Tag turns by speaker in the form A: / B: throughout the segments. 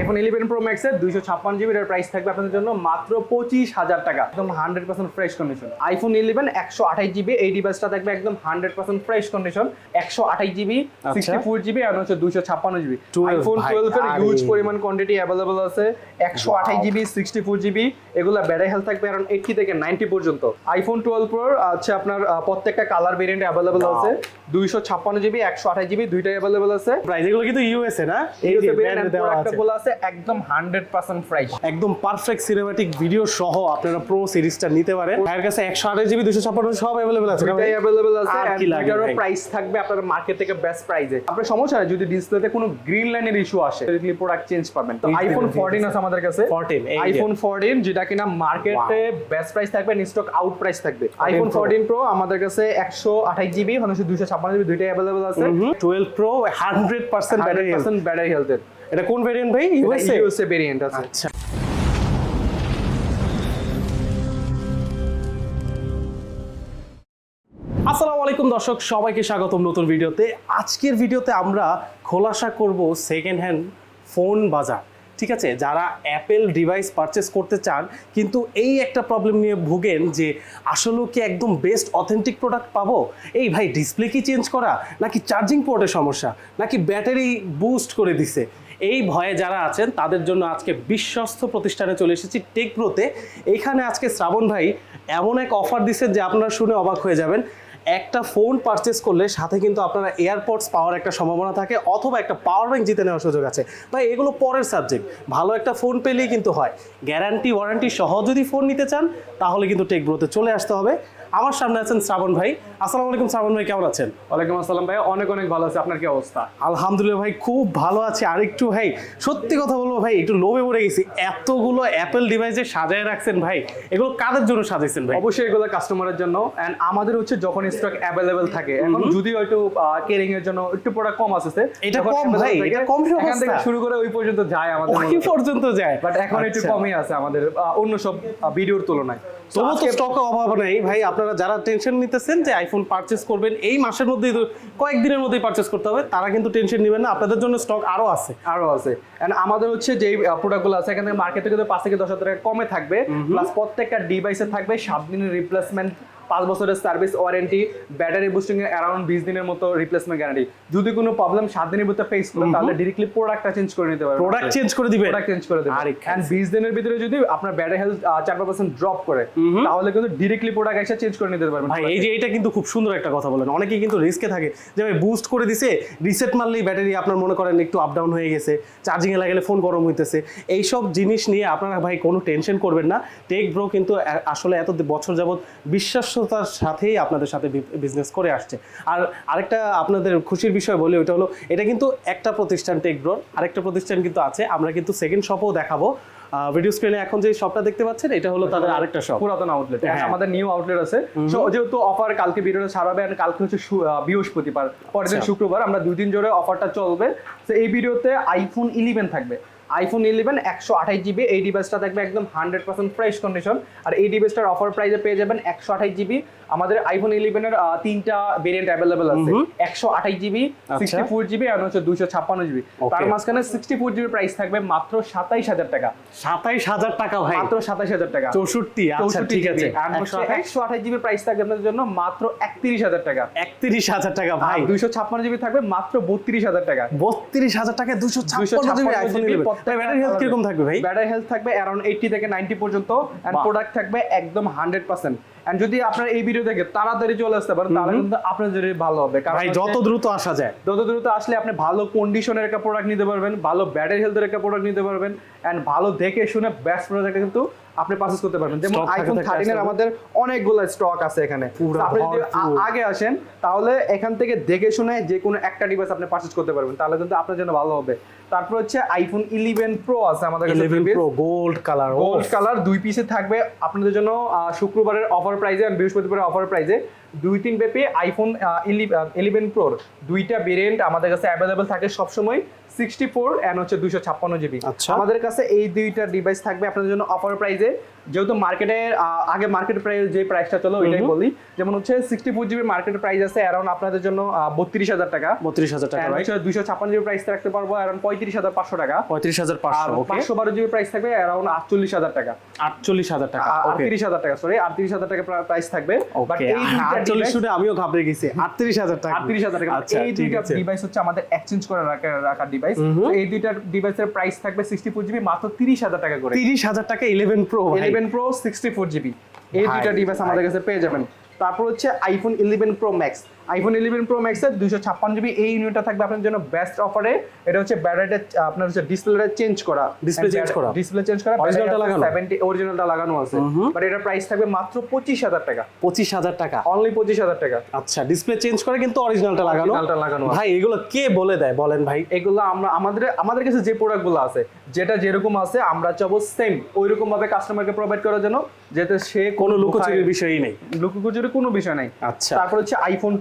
A: IPhone eleven pro ম্যাক্সের দুইশো ছাপ্পান্ন জিবির প্রাইস থাকবে আপনাদের জন্য মাত্র পঁচিশ হাজার টাকা। একদম hundred percent fresh condition iPhone eleven একশো আঠাশ জিবি এই ডিভাইসটা থাকবে একদম হান্ড্রেড পার্সেন্ট ফ্রেশ কন্ডিশন একশো আঠাশ জিবি সিক্সটি ফোর জিবি আর হচ্ছে দুইশো ছাপ্পান্ন জিবি আইফোন টুয়েলভ এর হিউজ পরিমাণ কোয়ান্টিটি অ্যাভেলেবল আছে। একশো আঠাশ জিবি সিক্সটি ফোর জিবি এগুলো ব্যাটারি হেলথ থাকবে অ্যারাউন্ড এইটটি থেকে নাইনটি পর্যন্ত। আইফোন টুয়েলভ প্রো আছে আপনার প্রত্যেকটা কালার ভেরিয়েন্ট অ্যাভেলেবল আছে। দুইশো ছাপ্পান্ন জিবি একশো আঠাশ জিবি দুইটাই অ্যাভেলেবল আছে।
B: প্রাইস এগুলো কিন্তু ইউএসএ না? এই যে ব্র্যান্ড আছে।
A: আছে একদম হান্ড্রেড পার্সেন্ট প্রাইস
B: একদম পারফেক্ট সিনেমাটিক ভিডিও সহ আপনারা প্রো সিরিজটা নিতে পারেন। ভাইয়ের কাছে একশো আঠাশ জিবি দুশো ছাপ্পান্ন সব অ্যাভেলেবল আছে। না ভাই?
A: আছে
B: আর কি লাগে
A: প্রাইস থাকবে আপনার মার্কেট থেকে বেস্ট প্রাইসে আপনার সমস্যা যদি ডিসপ্লেতে কোনো গ্রিন লাইনের ইস্যু আসে ডিরেক্টলি প্রোডাক্ট চেঞ্জ পাবেন। তো আইফোন
B: দিবেন,
A: 14 আছে। আমাদের কাছে।
B: 14,
A: আইফোন 14 যেটা কিনা মার্কেটে বেস্ট প্রাইস থাকবে স্টক আউট প্রাইস থাকবে। আইফোন 14 প্রো আমাদের কাছে 128 জিবি হচ্ছে 256 জিবি দুইটাই অ্যাভেলেবল আছে।
B: Twelve pro hundred percent battery
A: 100% battery হেলথের
B: এটা কোন ভেরিয়েন্ট ভাই? ইউএসএ
A: ইউএসএ ভেরিয়েন্ট আছে।
B: আচ্ছা। আসসালামু আলাইকুম দর্শক সবাইকে স্বাগতম নতুন ভিডিওতে। আজকের ভিডিওতে আমরা খোলাসা করব সেকেন্ড হ্যান্ড ফোন বাজার ঠিক আছে? যারা অ্যাপেল ডিভাইস পারচেস করতে চান কিন্তু এই একটা প্রবলেম নিয়ে ভুগেন যে আসলেও কি একদম বেস্ট অথেন্টিক প্রোডাক্ট পাবো? এই ভাই ডিসপ্লে কি চেঞ্জ করা? নাকি চার্জিং পোর্টের সমস্যা? নাকি ব্যাটারি বুস্ট করে দিছে? এই ভয়ে যারা আছেন, তাদের জন্য আজকে বিশ্বস্ত প্রতিষ্ঠানে চলে এসেছি টেকপ্রোতে। এইখানে আজকে শ্রাবণ ভাই এমন এক অফার দিছে যে আপনারা শুনে অবাক হয়ে যাবেন। একটা ফোন পারচেস করলে সাথে কিন্তু আপনারা এয়ারপডস পাওয়ার একটা সম্ভাবনা থাকে অথবা একটা পাওয়ার ব্যাংক জিতে নেওয়ার সুযোগ আছে। ভাই, এগুলো পরের সাবজেক্ট ভালো একটা ফোন পেলেই কিন্তু হয়। গ্যারান্টি ওয়ারেন্টি সহ যদি ফোন নিতে চান, তাহলে কিন্তু টেকব্রোতে চলে আসতে হবে। আমার সামনে আছেন শ্রাবণ ভাই। আসসালামু আলাইকুম শ্রাবণ ভাই কেমন আছেন?
A: ওয়ালাইকুম আসসালাম ভাই অনেক অনেক ভালো আছে। আপনার কি অবস্থা?
B: আলহামদুলিল্লাহ ভাই খুব ভালো আছে। আরেকটু ভাই সত্যি কথা বলব ভাই একটু লোভে পড়ে গেছি। এতগুলো অ্যাপেল ডিভাইসে সাজায় রাখছেন ভাই এগুলো কাদের জন্য সাজাইছেন ভাই?
A: অবশ্যই এগুলো কাস্টমারের জন্য। এন্ড আমাদের হচ্ছে যখন স্টক অ্যাভেলেবেল থাকে এখন যদিও একটু কেরিং এর জন্য একটু প্রোডাক্ট কম আসছে
B: এটা কম ভাই, এটা কম
A: এখান থেকে শুরু করে ওই পর্যন্ত যায় আমাদের
B: ওই পর্যন্ত যায়।
A: বাট এখন একটু
B: আচ্ছা।
A: কমই আছে আমাদের অন্য সব ভিডিওর তুলনায়।
B: তবু তো স্টক অভাব নেই। ভাই আপনারা যারা টেনশন নিতেছেন যে আইফোন পারচেস করবেন এই মাসের মধ্যেই কয়েকদিনের মধ্যেই পারচেস করতে হবে তারা কিন্তু টেনশন নেবেন না। আপনাদের জন্য স্টক আরও আছে।
A: আরও আছে। এন্ড আমাদের হচ্ছে যে প্রোডাক্টগুলো আছে এখানে মার্কেটে কিন্তু পাঁচ থেকে দশ হাজার টাকা কমে থাকবে। প্লাস প্রত্যেকটা ডিভাইসে থাকবে সাত দিনের রিপ্লেসমেন্ট পাঁচ বছরের সার্ভিস ওয়ারেন্টি ব্যাটারি বুস্টিং এর অ্যারাউন্ড বিশ দিনের মতো রিপ্লেসমেন্ট গ্যারান্টি যদি কোনো প্রবলেম সাত দিনের ভিতরে ফেস করে তাহলে ডিরেক্টলি প্রোডাক্টটা চেঞ্জ করে নিতে পারবে।
B: প্রোডাক্ট চেঞ্জ করে দিবে?
A: প্রোডাক্ট চেঞ্জ করে দেবে।
B: আরে
A: এন্ড বিশ দিনের ভিতরে যদি আপনার ব্যাটারি হেলথ চার পার্সেন্ট ড্রপ করে তাহলে কিন্তু ডিরেক্টলি প্রোডাক্ট এসে চেঞ্জ করে নিতে পারবেন।
B: ভাই এই যে এটা কিন্তু খুব সুন্দর একটা কথা বলেন। অনেকেই কিন্তু রিস্কে থাকে যে ভাই বুস্ট করে দিছে রিসেট মারলেই ব্যাটারি আপনার মনে করেন একটু আপ ডাউন হয়ে গেছে চার্জিংয়ে লাগালে ফোন গরম হইতেছে। এইসব জিনিস নিয়ে আপনারা ভাই কোনো টেনশন করবেন না। টেক ব্রো কিন্তু আসলে এত বছর যাবত বিশ্বাসতার সাথেই আপনাদের সাথে বিজনেস করে আসছে। আর আরেকটা আপনাদের খুশির বিষয় বলি ওটা হলো এটা কিন্তু একটা প্রতিষ্ঠান টেক ব্রোর আরেকটা প্রতিষ্ঠান কিন্তু আছে আমরা কিন্তু সেকেন্ড শপও দেখাবো। ভিডিও স্ক্রিনে এখন যে শপটা দেখতে পাচ্ছেন এটা হলো তাদের আরেকটা শপ
A: পুরাতন আউটলেট
B: হ্যাঁ।
A: আমাদের নিউ আউটলেট আছে। যেহেতু অফার কালকে ভিডিওটা ছাড়াবে and কালকে হচ্ছে বৃহস্পতিবার পরের দিন
B: আচ্ছা।
A: শুক্রবার আমরা দুই দিন জোরে অফারটা চলবে। তো এই ভিডিওতে আইফোন ইলেভেন থাকবে। আইফোন ইলেভেন একশো আঠাশ জিবি এই ডিভাইসটা থাকবে একদম হান্ড্রেড পার্সেন্ট ফ্রেশ কন্ডিশন আর এই ডিভাইসটার অফার প্রাইসে পেয়ে যাবেন একশো আঠাশ জিবি আমাদের আইফোন ইলেভেনের তিনটা ভেরিয়েন্ট অ্যাভেলেবেল আছে। একশো আঠাশ জিবি সিক্সটি ফোর জিবি আর হচ্ছে দুশো ছাপ্পান্ন জিবি তার মাঝখানে সিক্সটি ফোর জিবি প্রাইস থাকবে মাত্র সাতাইশ হাজার টাকা।
B: সাতাইশ হাজার টাকা ভাই।
A: মাত্র সাতাইশ হাজার টাকা।
B: চৌষট্টি আচ্ছা ঠিক আছে।
A: একশো আঠাশ? জিবি প্রাইস থাকবে আপনাদের জন্য মাত্র একত্রিশ হাজার টাকা।
B: একত্রিশ হাজার টাকা ভাই।
A: দুইশো ছাপ্পান্ন জিবি থাকবে মাত্র বত্রিশ হাজার টাকা।
B: বত্রিশ হাজার টাকা দুশো ছাপ্পান্ন জিবি আইফোন ব্যাটারি হেলথ কীরকম থাকবে ভাই?
A: ব্যাটারি হেলথ থাকবে অ্যারাউন্ড এইটটি থেকে নাইনটি পর্যন্ত এন্ড প্রোডাক্ট থাকবে একদম এন্ড যদি আপনার এই ভিডিও দেখে তাড়াতাড়ি চলে আসতে পারেন তাহলে কিন্তু আপনার জন্য ভালো হবে। কারণ
B: ভাই যত দ্রুত আসা যায়।
A: যত দ্রুত আসলে আপনি ভালো কন্ডিশনের একটা প্রোডাক্ট নিতে পারবেন ভালো ব্যাটারি হেলথের একটা প্রোডাক্ট নিতে পারবেন এন্ড ভালো দেখে শুনে বেস্ট প্রোডাক্ট কিন্তু আপনি পারচেজ করতে পারবেন। যেমন আইফোন থার্টিন এর আমাদের অনেকগুলো স্টক আছে এখানে। আপনি যদি আগে আসেন তাহলে এখান থেকে দেখে শুনে যে কোনো একটা ডিভাইস আপনি পারচেজ করতে পারবেন। তাহলে কিন্তু আপনার জন্য ভালো হবে। তারপর হচ্ছে আইফোন ইলেভেন প্রো আছে আমাদের কাছে
B: pro gold colour
A: gold colour দুই পিসে থাকবে আপনাদের জন্য শুক্রবারের অফার প্রাইজে আর বৃহস্পতিবারের অফার প্রাইজে দুই তিন ব্যাপী আইফোন ইলেভেন প্রোর দুইটা ভেরিয়েন্ট আমাদের কাছে অ্যাভেলেবেল থাকে সবসময়। সিক্সটি ফোর অ্যান্ড হচ্ছে দুইশো ছাপ্পান্ন জিবি
B: আচ্ছা।
A: আমাদের কাছে এই দুইটা ডিভাইস থাকবে আপনাদের জন্য অফার প্রাইজে যেহেতু মার্কেটে আগে মার্কেট প্রাইস যে প্রাইসটা চলো ওইটাই বলি। যেমন হচ্ছে sixty four GB market price আছে অ্যারাউন্ড আপনাদের জন্য বত্রিশ হাজার টাকা।
B: বত্রিশ হাজার টাকা
A: হচ্ছে দুইশো ছাপ্পান্ন জিবি প্রাইস রাখতে পারব অ্যারাউন্ড পঁয়ত্রিশ হাজার পাঁচশো টাকা।
B: পঁয়ত্রিশ হাজার পাঁচশো
A: পাঁচশো বারো জিবি প্রাইস থাকবে অ্যারাউন্ড আটচল্লিশ হাজার টাকা।
B: আটচল্লিশ হাজার টাকা
A: আটত্রিশ হাজার টাকা সরি আটত্রিশ হাজার টাকা প্রাইস থাকবে।
B: আটচল্লিশ শুনে আমিও ঘাবড়ে গেছি আটত্রিশ হাজার টাকা।
A: আটত্রিশ হাজার টাকা।
B: আচ্ছা
A: এই দুইটা ডিভাইস হচ্ছে আমাদের এক্সচেঞ্জ করে রাখা- রাখার ডিভাইস এই দুইটা ডিভাইসের প্রাইস থাকবে সিক্সটি ফোর জিবি মাত্র তিরিশ হাজার টাকা করে।
B: তিরিশ হাজার টাকা eleven pro
A: eleven pro sixty four GB এই
B: দুটা
A: দুইটা ডিভাইস আমাদের কাছে পেয়ে যাবেন। তারপর হচ্ছে iPhone eleven pro max iPhone eleven pro ম্যাক্সের দুইশো ছাপ্পান্ন জিবি এই ইউনিটটা থাকবে আপনার জন্য বেস্ট অফারে এটা হচ্ছে ব্যাটারিটা আপনার হচ্ছে ডিসপ্লেটা চেঞ্জ করা।
B: Display change করা?
A: ডিসপ্লে চেঞ্জ করা।
B: Originalটা লাগানো?
A: সেভেন্টি অরিজিনালটা লাগানো আছে। বাট এটার প্রাইস থাকবে মাত্র পঁচিশ হাজার টাকা।
B: পঁচিশ হাজার টাকা।
A: অনলি পঁচিশ হাজার টাকা।
B: আচ্ছা ডিসপ্লে চেঞ্জ করে কিন্তু অরিজিনালটা লাগানো।
A: Originalটা লাগানো
B: ভাই এগুলো কে বলে দেয় বলেন ভাই?
A: এগুলো আমরা আমাদের আমাদের কাছে যে প্রোডাক্টগুলো আছে যেটা যেরকম আছে আমরা চাবো সেম ওই রকম ভাবে কাস্টমারকে প্রোভাইড করার জন্য যাতে সে
B: কোনো লুকোচুরির বিষয়ই নেই।
A: লুকোচুরির কোনো বিষয় নাই।
B: আচ্ছা।
A: তারপর হচ্ছে আইফোন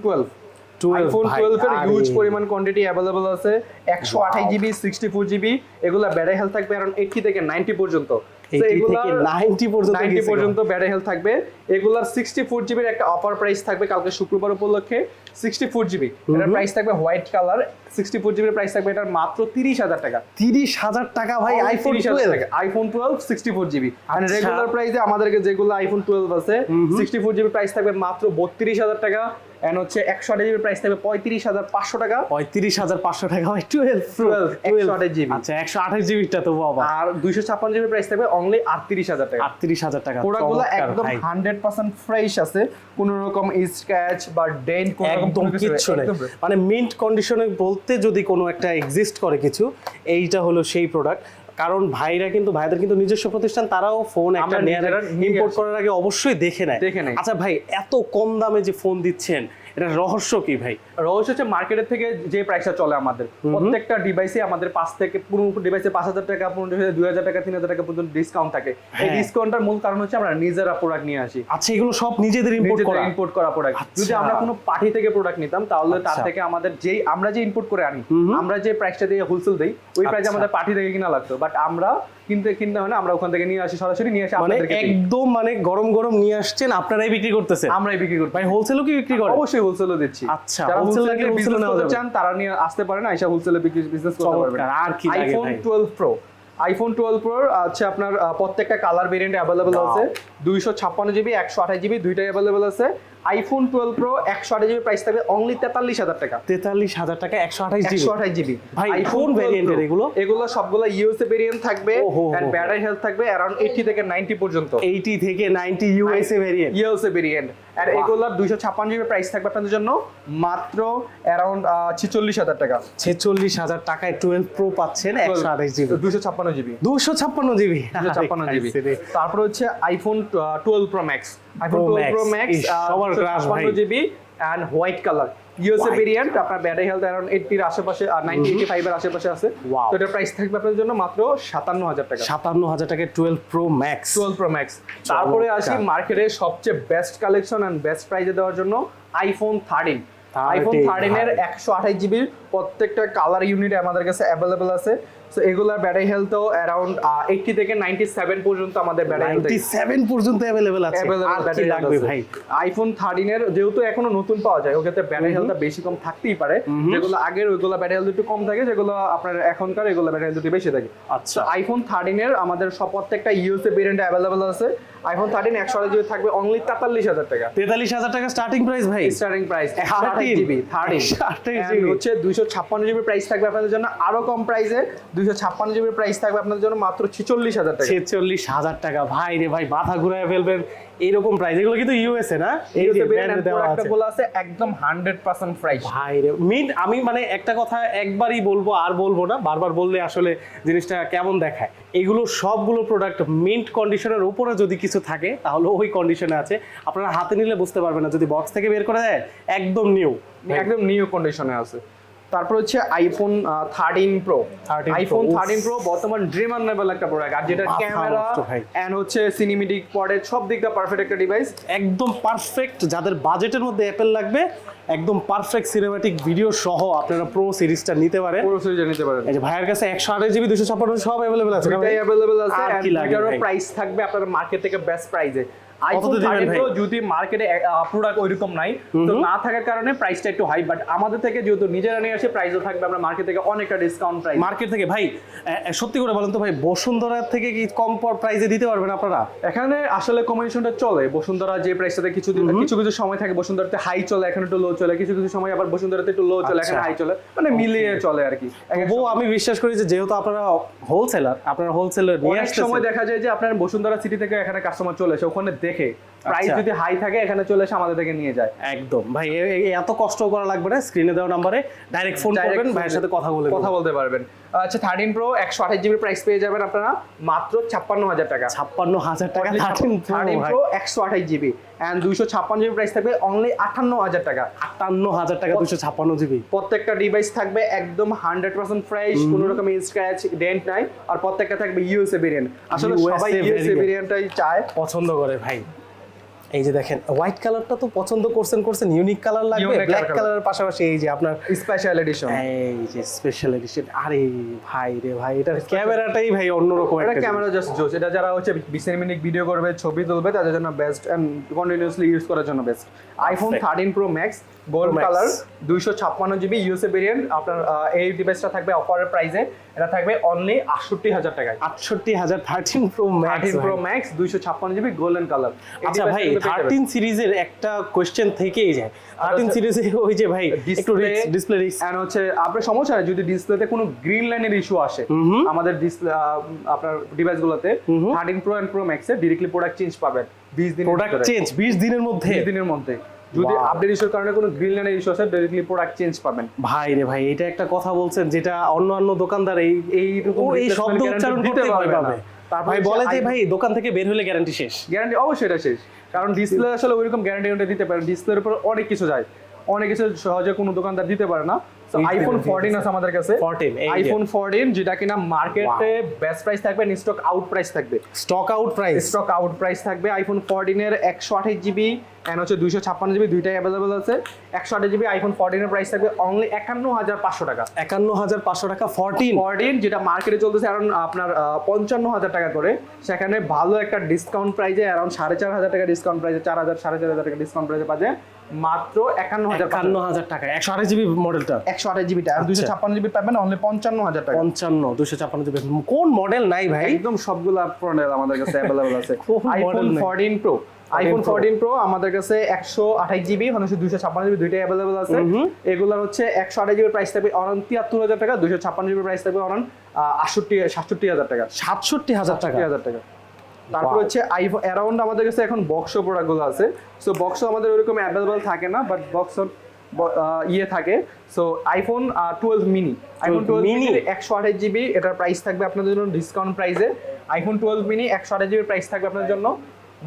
A: টুয়েলভ
B: 12
A: আইফোন টুয়েলভ এর হিউজ পরিমাণ কোয়ান্টিটি অ্যাভেলেবল আছে। একশো আঠাশ জিবি সিক্সটি ফোর জিবি এগুলা ব্যাটারি হেলথ থাকবে অ্যারাউন্ড এইটটি থেকে নাইনটি পর্যন্ত। So
B: 80
A: এগুলার
B: থেকে 90 পর্যন্ত
A: 90
B: গেছে গো।
A: পর্যন্ত ব্যাটারি হেলথ থাকবে। এগুলার সিক্সটি ফোর জিবির একটা অফার প্রাইস থাকবে কালকে শুক্রবার উপলক্ষে। সিক্সটি ফোর জিবি এটার প্রাইস থাকবে হোয়াইট কালার সিক্সটি ফোর জিবির প্রাইস থাকবে এটার মাত্র তিরিশ হাজার টাকা।
B: তিরিশ হাজার টাকা ভাই iPhone twelve
A: iPhone twelve sixty four GB
B: আচ্ছা।
A: রেগুলার প্রাইসে আমাদেরকে যেগুলো আইফোন টুয়েলভ আছে সিক্সটি ফোর প্রাইস থাকবে মাত্র বত্রিশ হাজার টাকা। এন্ড হচ্ছে একশো আঠাশ জিবি প্রাইস থাকবে পঁয়ত্রিশ হাজার পাঁচশো টাকা।
B: পঁয়ত্রিশ হাজার পাঁচশো টাকা ভাই টুয়েলভ
A: 12, 128 GB
B: আচ্ছা একশো আঠাশ জিবিটা তো বাবা।
A: আর দুইশো ছাপ্পান্ন জিবি প্রাইস থাকবে অনলি আটত্রিশ হাজার টাকা।
B: আটত্রিশ হাজার টাকা
A: প্রোডাক্টগুলো একদম হান্ড্রেড পার্সেন্ট ফ্রেশ আছে। কোনো রকম স্ক্র্যাচ বা ডেন্ট
B: একদম কিচ্ছু নেই। মানে মিন্ট কন্ডিশনে বলতে যদি কোনো একটা এক্সিস্ট করে কিছু এইটা হলো সেই প্রোডাক্ট কারণ ভাইরা কিন্তু ভাইদের কিন্তু নিজস্ব প্রতিষ্ঠান তারাও ফোন একটা নেয়ার ইম্পোর্ট করার আগে অবশ্যই দেখে নেয়
A: দেখে নেয়।
B: আচ্ছা ভাই এত কম দামে যে ফোন দিচ্ছেন এটা রহস্য কি ভাই?
A: রহস্য হচ্ছে মার্কেটের থেকে যে প্রাইসটা চলে আমাদের। প্রত্যেকটা ডিভাইসে আমাদের পাঁচ থেকে পুরো ডিভাইসে পাঁচ হাজার টাকা পুরো দুই হাজার টাকা তিন হাজার টাকা পর্যন্ত ডিসকাউন্ট থাকে। এই
B: হ্যাঁ।
A: ডিসকাউন্টটার মূল কারণ হচ্ছে আমরা নিজেরা প্রোডাক্ট নিয়ে আসি।
B: আচ্ছা এগুলো সব নিজেদের ইম্পোর্ট করা?
A: ইম্পোর্ট করা প্রোডাক্ট যদি
B: আচ্ছা।
A: আমরা কোনো পার্টি থেকে প্রোডাক্ট নিতাম তাহলে তার
B: আচ্ছা।
A: থেকে আমাদের যেই আমরা যে ইম্পোর্ট করে আনি আমরা যে প্রাইসটা দিয়ে হোলসেল দেই ওই প্রাইসে
B: আচ্ছা।
A: আমাদের পার্টি থেকে কিনা লাগতো। বাট আমরা কিনতে কিনতে হয় না আমরা ওখান থেকে নিয়ে আসি সরাসরি নিয়ে আসি
B: মানে
A: আপনাদেরকে
B: একদম মানে গরম গরম নিয়ে আসছেন আপনারাই বিক্রি করতেছেন?
A: আমরাই বিক্রি করি
B: ভাই হোলসেলও কি বিক্রি করে
A: অবশ্যই হোলসেলও দিচ্ছি।
B: আচ্ছা,
A: হোলসেল
B: লাগলে
A: বিজনেস
B: নেওয়া
A: চান তারা নিয়ে আসতে পারেন আইসা হোলসেলে বিজনেস করতে পারবেন।
B: আর কি লাগে
A: আইফোন
B: ভাই?
A: 12 প্রো আইফোন 12 প্রো আছে আপনার প্রত্যেকটা কালার ভেরিয়েন্ট অ্যাভেলেবল. আছে। 256 জিবি 128 জিবি দুইটাই অ্যাভেলেবল আছে। আইফোন টুয়েলভ প্রো একশো আঠাশ জিবি প্রাইস থাকবে অনলি তেতাল্লিশ হাজার টাকা।
B: তেতাল্লিশ হাজার টাকা একশো আঠাশ জিবি
A: একশো আঠাশ জিবি
B: ভাই আইফোন এগুলো?
A: এগুলো সবগুলো ইউএসএ ভ্যারিয়েন্ট থাকবে ব্যাটারি হেলথ থাকবে অ্যারাউন্ড এইটি থেকে নাইনটি পর্যন্ত।
B: এইটি থেকে ninety USA variant
A: USA variant আর এগুলোর দুইশো ছাপ্পান্ন জিবি প্রাইস থাকবে আপনাদের জন্য মাত্র অ্যারাউন্ড ছেচল্লিশ হাজার টাকা।
B: ছেচল্লিশ হাজার টাকায় টুয়েলভ প্রো পাচ্ছেন একশো আঠাশ জিবি
A: দুশো ছাপ্পান্ন জিবি
B: দুশো ছাপ্পান্ন জিবি
A: ছাপ্পান্ন জিবি তারপর হচ্ছে iPhone twelve pro max iPhone pro max
B: সবার ভাই।
A: GB and white colour USA variant আপনার ব্যাটারি হেলথ অ্যারাউন্ড এইটির আশেপাশে আর নাইনটি আশেপাশে আছে। তো এটার প্রাইস থাকবে আপনার জন্য মাত্র সাতান্ন হাজার টাকা।
B: সাতান্ন হাজার টাকা twelve pro max
A: twelve pro max তারপরে আসি মার্কেটে সবচেয়ে বেস্ট কালেকশন অ্যান্ড বেস্ট প্রাইজে দেওয়ার জন্য আইফোন থার্টিন আইফোন থার্টিনের
B: একশো
A: আঠাশ জিবির প্রত্যেকটা কালার ইউনিট আমাদের কাছে অ্যাভেলেবেল আছে। সো এগুলার ব্যাটারি হেলথও অ্যারাউন্ড 80 থেকে 97 পর্যন্ত আমাদের ব্যাটারি হেলথ
B: নাইনটি সেভেন পর্যন্ত অ্যাভেলেবেল আছে। আর কি লাগবে ভাই?
A: আইফোন থার্টিন এর যেহেতু এখনও নতুন পাওয়া যায় ব্যাটারি হেলথ বেশি কম থাকতেই পারে। যেগুলো আগের ওইগুলো ব্যাটারি হেলথ একটু কম থাকে যেগুলো আপনার এখনকার এগুলো ব্যাটারি হেলথ বেশি থাকে।
B: আচ্ছা।
A: আইফোন থার্টিন এর আমাদের সব প্রত্যেকটা ইউএসএ ভেরিয়েন্ট অ্যাভেলেবল আছে। আইফোন থার্টিন একশো আঠাশ জিবি থাকবে অনলি তেতাল্লিশ হাজার টাকা।
B: তেতাল্লিশ হাজার টাকা স্টার্টিং প্রাইস ভাই।
A: Starting price
B: 13
A: GB thirteen
B: 128 GB
A: হচ্ছে দুইশো ছাপ্পান্ন জিবি প্রাইস থাকবে আপনাদের জন্য আরও কম প্রাইসে দুইশো ছাপ্পান্ন জিবি প্রাইস থাকবে আপনাদের জন্য মাত্র ছিচল্লিশ হাজার টাকা।
B: ছেচল্লিশ হাজার টাকা। ভাই রে ভাই মাথা ঘুরায় ফেলবেন। এইরকম প্রাইস এগুলো কিন্তু ইউএসএ না? এই যে ব্র্যান্ডে দেওয়া আছে।
A: আছে একদম হান্ড্রেড পার্সেন্ট প্রাইস
B: ভাই রে মিন আমি মানে একটা কথা একবারই বলব আর বলব না বারবার বললে আসলে জিনিসটা কেমন দেখায়। এগুলো সবগুলো প্রোডাক্ট মিন্ট কন্ডিশনের উপরে যদি কিছু থাকে তাহলে ওই কন্ডিশনে আছে। আপনারা হাতে নিলে বুঝতে পারবেন না যদি বক্স থেকে বের করে দেয় একদম নিউ
A: একদম নিউ কন্ডিশনে আছে। তারপর হচ্ছে iPhone thirteen pro iPhone thirteen pro বর্তমান ড্রিম আনলেবল একটা প্রোডাক্ট আর যেটা ক্যামেরা। এন্ড হচ্ছে সিনেমেটিক পডের সব দিকটা পারফেক্ট একটা ডিভাইস
B: একদম পারফেক্ট যাদের বাজেটের মধ্যে অ্যাপেল লাগবে একদম পারফেক্ট সিনেমাটিক ভিডিও সহ আপনারা প্রো সিরিজটা নিতে পারেন।
A: প্রো সিরিজ নিতে পারেন।
B: এই যে ভাইয়ের কাছে একশো আঠাশ জিবি দুশো ছাপ্পান্ন সব অ্যাভেলেবেল আছে।
A: এটাই অ্যাভেলেবল আছে
B: আর কি লাগে
A: প্রাইস থাকবে আপনার মার্কেট থেকে বেস্ট প্রাইসে যদি মার্কেটে প্রোডাক্ট ওইরকম নাই তো না থাকার কারণে প্রাইসটা একটু হাই বাট আমাদের থেকে যেহেতু নিজেরা নিয়ে আসে প্রাইসও থাকবে আমরা মার্কেট থেকে অনেকটা ডিসকাউন্ট প্রাইস
B: মার্কেট থেকে ভাই সত্যি করে বলেন তো ভাই বসুন্ধরার থেকে কি কম প্রাইসে দিতে পারবেন আপনারা?
A: এখানে আসলে কম্বিনেশনটা চলে বসুন্ধরা যে প্রাইসটাতে কিছু কিছু কিছু সময় থাকে বসুন্ধরাতে হাই চলে এখন একটু লো চলে কিছু কিছু সময় আবার বসুন্ধরাতে একটু লো চলে এখন
B: আচ্ছা।
A: হাই চলে মানে মিলিয়ে চলে আর কি
B: আমি বিশ্বাস করি যে যেহেতু আপনারা হোলসেলার আপনারা হোলসেলার নিয়ে
A: সময় দেখা যায় যে আপনার বসুন্ধরা সিটি থেকে এখানে কাস্টমার চলে আসে ওখানে দেখে প্রাইস
B: আচ্ছা।
A: যদি হাই থাকে এখানে চলে এসে আমাদের থেকে নিয়ে যায়।
B: একদম। ভাই এত কষ্ট করা লাগবে না স্ক্রিনে দেওয়া নাম্বারে ডাইরেক্ট ফোন করবেন ভাইয়ের সাথে কথা বলে
A: কথা বলতে পারবেন। আচ্ছা থার্টিন প্রো একশো আঠাশ জিবি প্রাইস পেয়ে যাবেন আপনারা মাত্র ছাপ্পান্ন হাজার টাকা।
B: ছাপ্পান্ন হাজার টাকা থার্টিন
A: প্রো একশো আঠাশ জিবি অ্যান্ড দুইশো ছাপ্পান্ন জিবি প্রাইস থাকবে অনলি আটান্ন হাজার টাকা।
B: আটান্ন হাজার টাকা দুশো ছাপ্পান্ন জিবি
A: প্রত্যেকটা ডিভাইস থাকবে একদম হান্ড্রেড পার্সেন্ট ফ্রেশ কোনো রকম স্ক্র্যাচ ডেন্ট নাই। আর প্রত্যেকটা থাকবে ইউএসএ ভেরিয়েন্ট আসলে সবাই ইউএসএ। ভেরিয়েন্টটাই চায়।
B: পছন্দ করে ভাই। এই যে দেখেন হোয়াইট কালারটা তো পছন্দ করছেন করছেন ইউনিক কালার লাগবে ব্ল্যাক কালারের পাশাপাশি এই যে আপনার
A: স্পেশাল এডিশন
B: এই যে স্পেশাল এডিশন আরে ভাই রে ভাই এটা ক্যামেরাটাই ভাই অন্যরকম একটা
A: ক্যামেরা জাস্ট জোস। এটা যারা হচ্ছে বিশ মিনিট ভিডিও করবে ছবি তুলবে তাদের জন্য বেস্ট এন্ড কন্টিনিউয়াসলি ইউজ করার জন্য best iPhone
B: Perfect.
A: Thirteen pro max gold colour দুইশো ছাপ্পান্ন জিবি ইউএসএ ভেরিয়েন্ট আপনার এই ডিভাইসটা থাকবে অফারের প্রাইসে এটা থাকবে অনলি আটষট্টি হাজার টাকায়।
B: আটষট্টি হাজার thirteen pro
A: thirteen pro max দুইশো ছাপ্পান্ন জিবি গোল্ডেন কালার
B: আচ্ছা ভাই থার্টিন সিরিজের একটা কোয়েশ্চেন থেকেই যায়। থার্টিন সিরিজে ওই যে ভাই একটু ডিসপ্লে রিস্ক
A: এন্ড হচ্ছে আপনার সমস্যা হয় যদি ডিসপ্লেতে কোনো গ্রিন লাইনের ইস্যু আসে আমাদের ডিসপ্লে আপনার ডিভাইসগুলোতে থার্টিন প্রো এন্ড প্রো ম্যাক্সে ডিরেক্টলি প্রোডাক্ট চেঞ্জ পাবেন। বিশ দিন
B: প্রোডাক্ট চেঞ্জ বিশ দিনের মধ্যে।
A: দিনের মধ্যে। যদি আপডেট ইস্যুর কারণে কোনো গ্রিন লাইনের ইস্যু আছে ডাইরেক্টলি প্রোডাক্ট চেঞ্জ পাবেন।
B: ভাই রে ভাই এটা একটা কথা বলছেন যেটা অন্য অন্য দোকানদার এই এই
A: এই
B: শব্দ উচ্চারণ করতে
A: পারবে না।
B: ভাই বলে যে ভাই দোকান থেকে বের হলে গ্যারান্টি শেষ।
A: গ্যারান্টি অবশ্যই এটা শেষ। কারণ ডিসপ্লে আসলে ওইরকম গ্যারান্টি দিতে পারে ডিসপ্লের উপর অনেক কিছু যায়। অনেক কিছু সহজে কোনো দোকানদার দিতে পারে না। আইফোন
B: দিতে
A: ফোরটিন আছে আমাদের কাছে।
B: 14,
A: আইফোন ফোরটিন যেটা কিনা মার্কেটে বেস্ট প্রাইস থাকবে স্টক আউট প্রাইস থাকবে।
B: Stock out price
A: stock out price থাকবে। আইফোন ফোরটিনের একশো আঠাশ জিবি অ্যান্ড হচ্ছে দুইশো ছাপ্পান্ন জিবি দুইটাই অ্যাভেলেবল আছে। একশো আঠাশ জিবি আইফোন ফোরটিনের প্রাইস থাকবে অনলি একান্ন হাজার পাঁচশো টাকা।
B: একান্ন হাজার পাঁচশো টাকা ফোরটিন
A: ফোরটিন যেটা মার্কেটে চলতেছে অ্যারাউন্ড আপনার পঞ্চান্ন হাজার টাকা করে। সেখানে ভালো একটা ডিসকাউন্ট প্রাইজে অ্যারাউন্ড সাড়ে চার হাজার টাকা ডিসকাউন্ট প্রাইজে চার হাজার সাড়ে চার হাজার টাকা ডিসকাউন্ট প্রাইজে পাচ্ছে। মাত্র একান্ন হাজার
B: একান্ন হাজার টাকা একশো আঠাশ জিবি মডেলটা।
A: একশো আঠাশ জিবিটা আর দুইশো ছাপ্পান্ন জিবি পাবেন অনলি পঞ্চান্ন হাজার টাকা।
B: পঞ্চান্ন দুশো ছাপ্পান্ন জিবি কোন মডেল নাই ভাই?
A: একদম সবগুলা মডেল আমাদের কাছে অ্যাভেলেবল আছে। IPhone fourteen pro iPhone fourteen pro আমাদের কাছে একশো আঠাশ জিবি হচ্ছে দুইশো ছাপ্পান্ন জিবি দুইটাই অ্যাভেলেবল আছে। এগুলোর হচ্ছে একশো আঠাশ জিবির প্রাইস থাকবে অনন তিয়াত্তর হাজার টাকা দুইশো ছাপ্পান্ন জিবির প্রাইস থাকবে অনন আটষট্টি সাতষট্টি হাজার টাকা।
B: সাতষট্টি হাজার টাকা?
A: হাজার টাকা। তারপর হচ্ছে আইফোন অ্যারাউন্ড আমাদের কাছে এখন বক্সও প্রোডাক্টগুলো আছে। সো বক্সও আমাদের ওরকম অ্যাভেলেবল থাকে না বাট বক্স ইয়ে থাকে। So iPhone twelve mini iPhone twelve mini একশো আঠাশ জিবি এটার প্রাইস থাকবে আপনাদের জন্য ডিসকাউন্ট প্রাইসে আইফোন টুয়েলভ মিনি একশো আঠাশ জিবির প্রাইস থাকবে আপনাদের জন্য।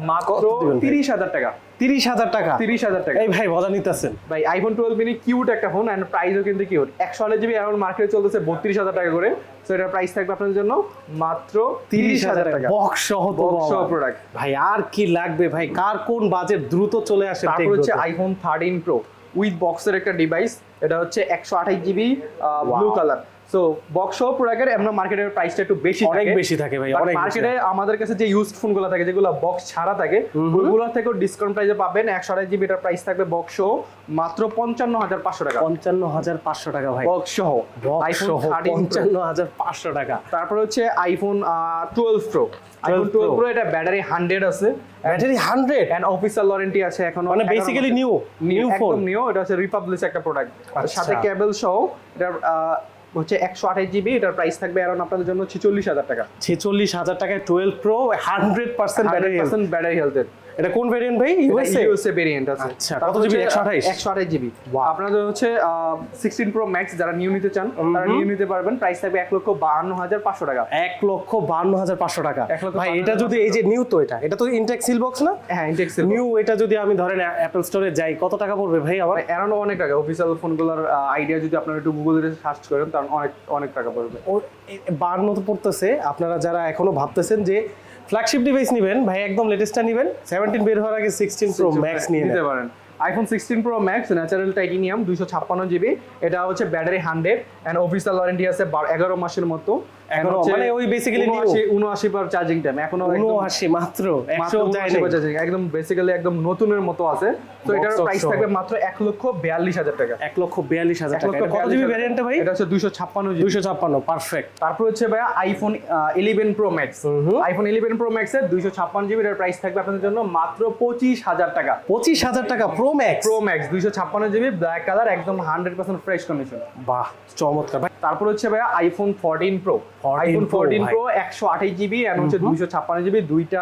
A: মাত্র তিরিশ হাজার টাকা।
B: তিরিশ হাজার টাকা।
A: তিরিশ হাজার টাকা।
B: এই ভাই মজা নিতেছেন।
A: ভাই আইফোন টুয়েলভ মিনি কিউট একটা ফোন অ্যান্ড প্রাইসও কিন্তু কিউট একশো আঠাশ জিবি এখন মার্কেটে চলতেছে বত্রিশ হাজার টাকা করে। সো এটার প্রাইস থাকবে আপনাদের জন্য মাত্র তিরিশ হাজার টাকা।
B: বক্স সহ
A: বক্স সহ প্রোডাক্ট
B: ভাই আর কি লাগবে ভাই? কার কোন বাজেট দ্রুত চলে আসে
A: তারপর হচ্ছে আইফোন থার্টিন প্রো উইথ বক্সের একটা ডিভাইস এটা হচ্ছে একশো আঠাশ GB blue colour so box সহ প্রোডাক্টের এমন মার্কেটের প্রাইসটা একটু বেশি
B: অনেক বেশি থাকে ভাই অনেক
A: মার্কেটে আমাদের কাছে যে ইউজড ফোনগুলো থাকে যেগুলো বক্স ছাড়া থাকে ওইগুলো থেকেও ডিসকাউন্ট প্রাইসে পাবেন। একশো আঠাশ জিবি এটার প্রাইস থাকবে বক্স সহ মাত্র পঞ্চান্ন হাজার পাঁচশো টাকা।
B: পঞ্চান্ন হাজার পাঁচশো টাকা ভাই।
A: বক্স সহ।
B: বক্স সহ পঞ্চান্ন হাজার পাঁচশো টাকা।
A: তারপর হচ্ছে iPhone twelve pro iPhone
B: 12
A: twelve pro এটা ব্যাটারি হান্ড্রেড আছে।
B: Battery hundred
A: and official warranty আছে এখন।
B: মানে বেসিক্যালি নিউ নিউ ফোন
A: একদম নিউ এটা হচ্ছে রিপাবলিশ একটা প্রোডাক্ট
B: আচ্ছা।
A: সাথে কেবল সহ এটা হচ্ছে একশো আঠাশ জিবি এটার প্রাইস থাকবে অ্যারাউন্ড আপনাদের জন্য ছেচল্লিশ হাজার টাকা।
B: ছেচল্লিশ হাজার টাকায় twelve pro hundred percent battery
A: percent battery হেলথের
B: এটা কোন ভেরিয়েন্ট ভাই? ইউএসএ
A: ইউএসএ ভেরিয়েন্ট আছে।
B: আচ্ছা, কত?
A: হচ্ছে,
B: 128?
A: 128 জিবি. আপনাদের হচ্ছে সিক্সটিন প্রো ম্যাক্স যারা নিউ নিতে চান তারা নিউ নিতে পারবেন। প্রাইস থাকবে এক লক্ষ বাহান্ন হাজার পাঁচশো টাকা।
B: এক লক্ষ বান্ন হাজার পাঁচশো টাকা।
A: এক
B: ভাই এটা যদি এই যে নিউ তো এটা এটা তো ইনটেক সিল বক্স না?
A: হ্যাঁ ইন্টেক্স
B: নিউ এটা যদি আমি ধরেন অ্যাপল স্টোরে যাই কত টাকা পড়বে ভাই আমার?
A: এরানো অনেক টাকা। অফিসিয়াল ফোনগুলোর আইডিয়া যদি আপনারা একটু গুগলে সার্চ করেন তার অনেক অনেক টাকা পড়বে।
B: ও বান্ন তো পড়তেছে। আপনারা যারা এখনও ভাবতেছেন যে ফ্ল্যাগশিপ ডিভাইস নেবেন ভাই একদম লেটেস্টটা নেবেন সেভেন্টিন বের হওয়ার আগে সিক্সটিন প্রো ম্যাক্স নিয়ে
A: নিতে পারেন। IPhone sixteen pro max natural titanium দুইশো ছাপ্পান্ন জিবি এটা হচ্ছে battery hundred and official warranty আছে এগারো মাসের মতো।
B: মানে ওই।
A: উনআশি- উনআশি বার চার্জিং টাইম
B: এখনও মাত্র
A: মাত্র
B: একশো যায়
A: 79 একদম বেসিক্যালি একদম নতুনের মতো আছে। তো এটার প্রাইস থাকবে মাত্র এক লক্ষ বিয়াল্লিশ হাজার টাকা।
B: এক লক্ষ বিয়াল্লিশ হাজার
A: এক
B: টাকা। এটা কত জিবি ভ্যারিয়েন্টটা ভাই?
A: এটা হচ্ছে দুইশো ছাপ্পান্ন জিবি
B: দুইশো ছাপ্পান্ন পারফেক্ট
A: তারপর হচ্ছে ভাইয়া iPhone eleven pro max iPhone eleven pro max এর দুইশো ছাপ্পান্ন জিবি এর প্রাইস থাকবে আপনাদের জন্য মাত্র পঁচিশ হাজার টাকা।
B: পঁচিশ হাজার টাকা প্রো ম্যাক্স
A: প্রো ম্যাক্স দুইশো ছাপ্পান্ন জিবি ব্ল্যাক কালার একদম হান্ড্রেড পার্সেন্ট ফ্রেশ কন্ডিশন
B: বাহ চমৎকার। ভাই
A: তারপর হচ্ছে ভাইয়া iPhone fourteen pro
B: 14
A: iPhone fourteen pro একশো আঠাশ জিবি এন্ড হচ্ছে দুইশো ছাপ্পান্ন জিবি দুইটা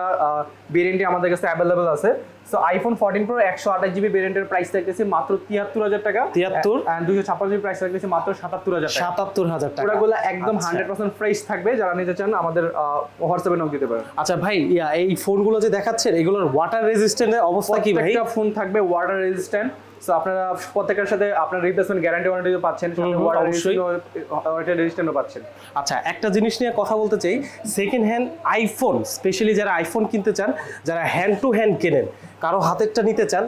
A: ভেরিয়েন্টই আমাদের কাছে অ্যাভেলেবল আছে। সো আইফোন ফোরটিন প্রো একশো আঠাশ জিবি ভেরিয়েন্টের প্রাইস থাকতেছে মাত্র তিয়াত্তর হাজার টাকা।
B: 73?
A: অ্যান্ড দুইশো ছাপ্পান্ন জিবি প্রাইস থাকতেছে মাত্র সাতাত্তর হাজার
B: সাতাত্তর হাজার টাকা।
A: পুরাগুলো একদম। হান্ড্রেড পার্সেন্ট ফ্রেশ থাকবে। যারা নিতে চান আমাদের হোয়াটসঅ্যাপে নক দিতে পারেন।
B: আচ্ছা ভাই এই ফোনগুলো যে দেখাচ্ছেন এগুলোর ওয়াটার রেজিস্ট্যান্টের অবস্থা কি ভাই?
A: প্রত্যেকটা ফোন থাকবে ওয়াটার রেজিস্ট্যান্ট সো আপনারা প্রত্যেকের সাথে আপনার রিপ্লেসমেন্ট গ্যারান্টি ওয়ারেন্টি পাচ্ছেন
B: অবশ্যই।
A: রেজিস্ট্যান্টও পাচ্ছেন।
B: আচ্ছা একটা জিনিস নিয়ে কথা বলতে চাই। সেকেন্ড হ্যান্ড আইফোন স্পেশালি যারা আইফোন কিনতে চান যারা হ্যান্ড টু হ্যান্ড কেনেন কারও হাতেরটা নিতে চান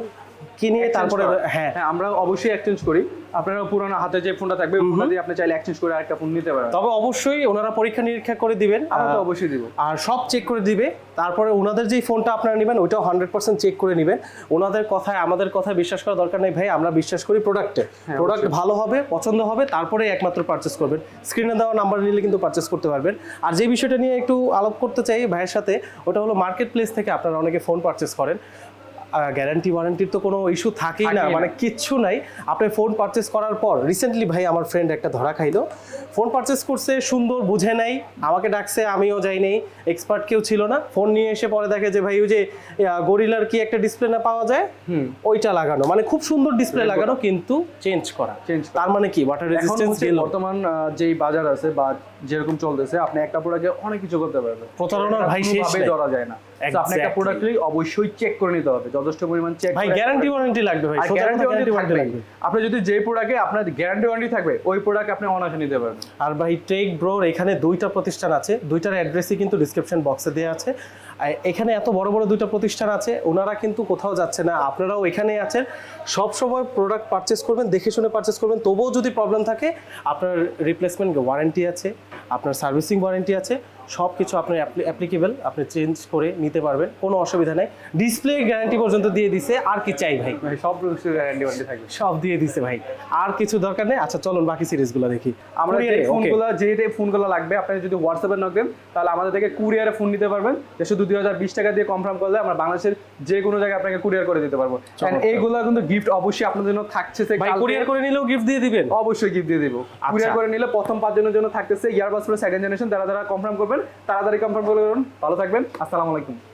B: কিনে তারপরে হ্যাঁ।
A: হ্যাঁ আমরা অবশ্যই এক্সচেঞ্জ করি। আপনারা পুরোনো হাতে যে ফোনটা থাকবে ফোনটা দিয়ে আপনি চাইলে এক্সচেঞ্জ করে আরেকটা ফোন নিতে পারেন।
B: তবে অবশ্যই ওনারা পরীক্ষা নিরীক্ষা করে দিবেন
A: আমরা তো অবশ্যই দিব।
B: আর সব চেক করে দিবে। তারপরে ওনাদের যেই ফোনটা আপনারা নেবেন ওইটাও হান্ড্রেড পার্সেন্ট চেক করে নেবেন। ওনাদের কথায় আমাদের কথায় বিশ্বাস করার দরকার নেই ভাই আমরা বিশ্বাস করি প্রোডাক্টে
A: হ্যাঁ,
B: প্রোডাক্ট ভালো হবে পছন্দ হবে তারপরে একমাত্র পারচেস করবেন। স্ক্রিনে দেওয়া নাম্বার নিলে কিন্তু পারচেস করতে পারবেন। আর যে বিষয়টা নিয়ে একটু আলাপ করতে চাই ভাইয়ের সাথে ওটা হলো মার্কেট প্লেস থেকে আপনারা অনেকে ফোন পারচেস করেন। গ্যারান্টি ওয়ারেন্টির তো কোনো ইস্যু থাকেই না মানে কিচ্ছু নাই। আপনি ফোন পারচেস করার পর রিসেন্টলি ভাই আমার ফ্রেন্ড একটা ধরা খাইলো। ফোন পারচেস করছে সুন্দর বুঝে নাই আমাকে ডাকছে আমিও যাই নাই এক্সপার্ট কেউ ছিল না। ফোন নিয়ে এসে পরে দেখে যে ভাই ওই যে গরিলার কি একটা ডিসপ্লে না পাওয়া যায়? ওইটা লাগানো। মানে খুব সুন্দর ডিসপ্লে লাগানো কিন্তু চেঞ্জ করা।
A: করা।
B: তার মানে কি? ওয়াটার রেজিস্ট্যান্স
A: বর্তমান যেই বাজার আছে বা যেরকম চলতেছে আপনি একটা প্রোডাক্টে অনেক কিছু করতে পারবেন।
B: প্রতারণার ভাই শেষ
A: ধরা যায় না। আপনি একটা
B: Exactly.
A: প্রোডাক্ট অবশ্যই চেক করে নিতে হবে। যথেষ্ট পরিমাণ চেক
B: ভাই গ্যারান্টি ওয়ারেন্টি লাগবে ভাই।
A: গ্যারান্টি ওয়ারেন্টি
B: লাগবে।
A: আপনি যদি যে প্রোডাক্টে আপনার গ্যারান্টি ওয়ারেন্টি থাকবে ওই প্রোডাক্ট আপনি অনায়াসে নিতে পারবেন।
B: আর ভাই টেক ব্রোর এখানে দুইটা প্রতিষ্ঠান আছে। দুইটার অ্যাড্রেসই কিন্তু ডিসক্রিপশন বক্সে দেওয়া আছে। এখানে এত বড় বড় দুইটা প্রতিষ্ঠান আছে ওনারা কিন্তু কোথাও যাচ্ছে না। আপনারাও এখানেই আছেন। সব সময় প্রোডাক্ট পারচেস করবেন দেখে শুনে পারচেস করবেন। তবুও যদি প্রবলেম থাকে আপনার রিপ্লেসমেন্ট ওয়ারেন্টি আছে আপনার সার্ভিসিং ওয়ারেন্টি আছে সব কিছু আপনার অ্যাপ্লিকেবল আপনি চেঞ্জ করে নিতে পারবেন কোনো অসুবিধা নেই। ডিসপ্লে গ্যারান্টি পর্যন্ত দিয়ে দিছে আর কি চাই ভাই?
A: ভাই সব গ্যারান্টি ওয়ারেন্টি থাকবে।
B: সব দিয়ে দিছে ভাই। আর কিছু দরকার নেই? আচ্ছা চলুন বাকি সিরিজগুলো দেখি।
A: আমরা যে ফোনগুলো যে যে ফোনগুলো লাগবে আপনি যদি হোয়াটসঅ্যাপে নক দেন তাহলে আমাদের থেকে কুরিয়ারে ফোন নিতে পারবেন। যে শুধু দুই হাজার বিশ টাকা দিয়ে কনফার্ম করলে আমরা বাংলাদেশের যে কোনো জায়গায় আপনাকে কুরিয়ার করে দিতে পারব। এইগুলো কিন্তু গিফট অবশ্যই আপনার জন্য থাকছে সে
B: ভাই কুরিয়ার করে নিলেও গিফট দিয়ে দিবেন?
A: অবশ্যই গিফট দিয়ে দিব।
B: আচ্ছা।
A: কুরিয়ার করে নিলে প্রথম পাঁচজনের জন্য থাকতেছে ইয়ারবাস প্রো সেকেন্ড জেনারেশন যারা যারা কনফার্ম করবেন তাড়াতাড়ি কনফার্ম করে ভালো থাকবেন। আসসালামু আলাইকুম।